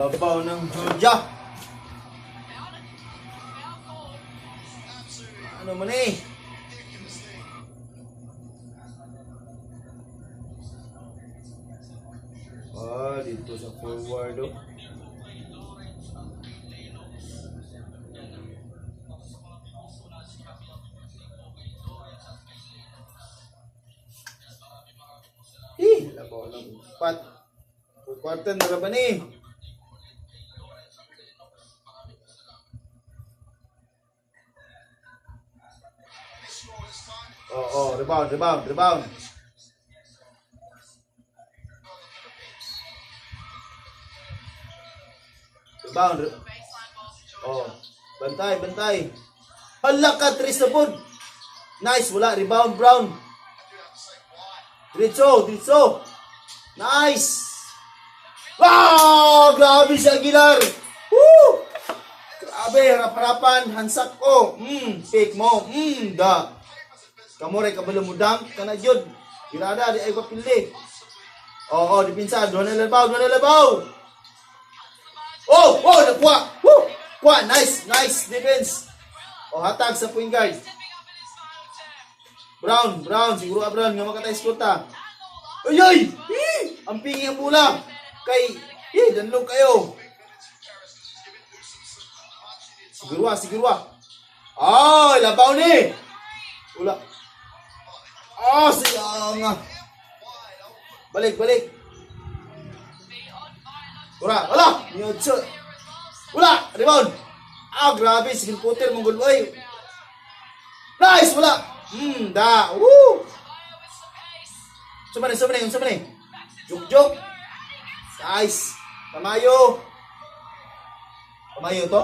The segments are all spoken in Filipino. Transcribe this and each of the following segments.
Babaw ng Georgia. Ano man eh? Ah, dito sa forward oh. Eh, labaw ng pat. Kwartan na ba ni? Oh, oh, rebound, rebound, rebound. Rebound. re- Oh, bantay, bantay. Hala ka, Tris na. Nice, wala, rebound, Brown. Diretso, diretso. Nice. Wow, grabe si Aguilar. Woo! Grabe, harap-harapan, hansak ko. Mm, fake mo. Mm, da. Kamu ray kabalo dunk kana jud. Girada di ay papili. Oo, oh, dipinsa, doon na labaw, doon na labaw. Oh, oh, nakuha. Woo! Kuha, nice, nice defense. Oh, hatag sa point guard. Brown, Brown, siguro ka Brown, nga makatay skota. Ay, ay! Eh, ang pingi ang bola. Kay, eh, danlog kayo. Siguro ah, siguro ah. Ay, labaw ni. Wala. Ah, sayang. Balik, balik. Wala, wala. Nyotso. Wala, rebound. Ah, grabe, sige puter mong boy. Nice, wala. Hmm, da. Woo. Sumani, sumani, sumani. Juk, juk. Nice. Tamayo. Tamayo to?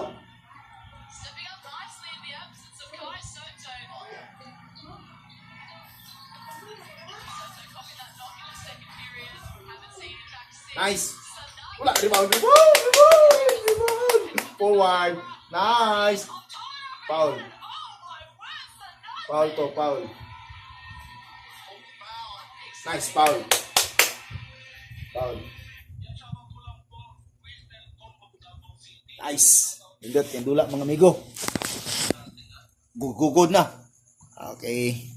Nice. Wala, rebound, rebound, rebound, rebound. Forward. Nice. Foul. Foul to, foul. Nice, foul. Foul. Nice. Indot, yung dula mga amigo. Gugugod na. Okay.